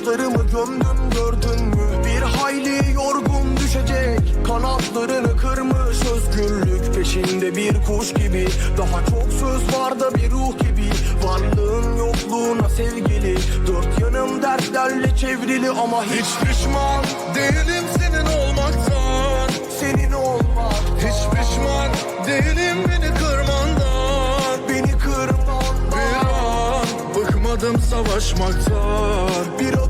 Umutlarımı gömdüm gördün mü? Bir hayli yorgun düşecek. Kanatlarını kırmış özgürlük Peşinde bir kuş gibi. Daha çok söz var da bir ruh gibi. Varlığın yokluğuna sevgili. Dört yanım dertlerle çevrili ama hiç Hiç pişman değilim senin olmaktan. Senin olmak. Hiç pişman değilim beni kırmandan. Beni kırman Bir an bıkmadım savaşmaktan. Bir adım